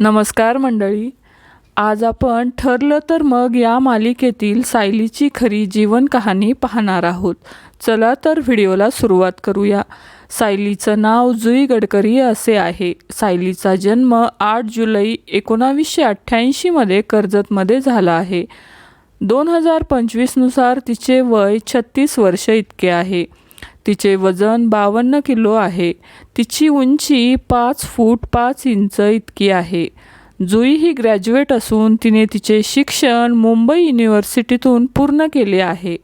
नमस्कार मंडळी. आज आपण ठरलं तर मग या मालिकेतील सायलीची खरी जीवन कहाणी पाहणार आहोत. चला तर व्हिडिओला सुरुवात करूया. सायलीचं नाव जुई गडकरी असे आहे. सायलीचा जन्म आठ जुलै एकोणावीसशे अठ्ठ्याऐंशीमध्ये कर्जतमध्ये झाला आहे. दोन हजार पंचवीसनुसार तिचे वय छत्तीस वर्ष इतके आहे. तिचे वजन बावन्न किलो आहे. तिची उंची पाच फूट पाच इंच इतकी आहे. जुई ही ग्रॅज्युएट असून तिने तिचे शिक्षण मुंबई युनिव्हर्सिटीतून पूर्ण केले आहे.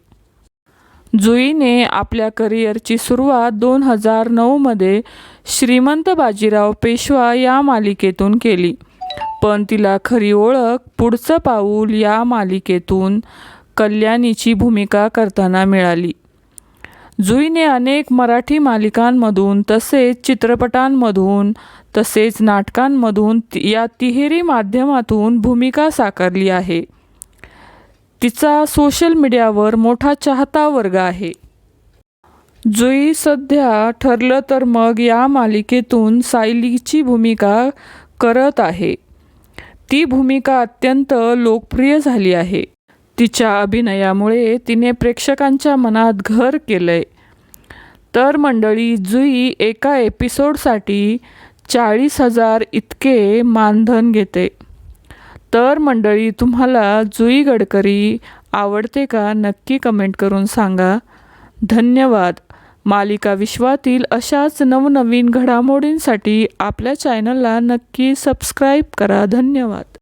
जुईने आपल्या करिअरची सुरुवात दोन हजार नऊमध्ये श्रीमंत बाजीराव पेशवा या मालिकेतून केली. पण तिला खरी ओळख पुढचं पाऊल या मालिकेतून कल्याणीची भूमिका करताना मिळाली. जुईने अनेक मराठी मालिकांमधून तसेच चित्रपटांमधून तसेच नाटकांमधून या तिहेरी माध्यमातून भूमिका साकारली आहे. तिचा सोशल मीडियावर मोठा चाहता वर्ग आहे. जुई सध्या ठरलं तर मग या मालिकेतून सायलीची भूमिका करत आहे. ती भूमिका अत्यंत लोकप्रिय झाली आहे. तिच्या अभिनयामुळे तिने प्रेक्षकांच्या मनात घर केलंय. तर मंडळी जुई एका एपिसोडसाठी चाळीस हजार इतके मानधन घेते. तर मंडळी तुम्हाला जुई गडकरी आवडते का नक्की कमेंट करून सांगा. धन्यवाद. मालिका विश्वातील अशाच नवनवीन घडामोडींसाठी आपल्या चॅनलला नक्की सबस्क्राईब करा. धन्यवाद.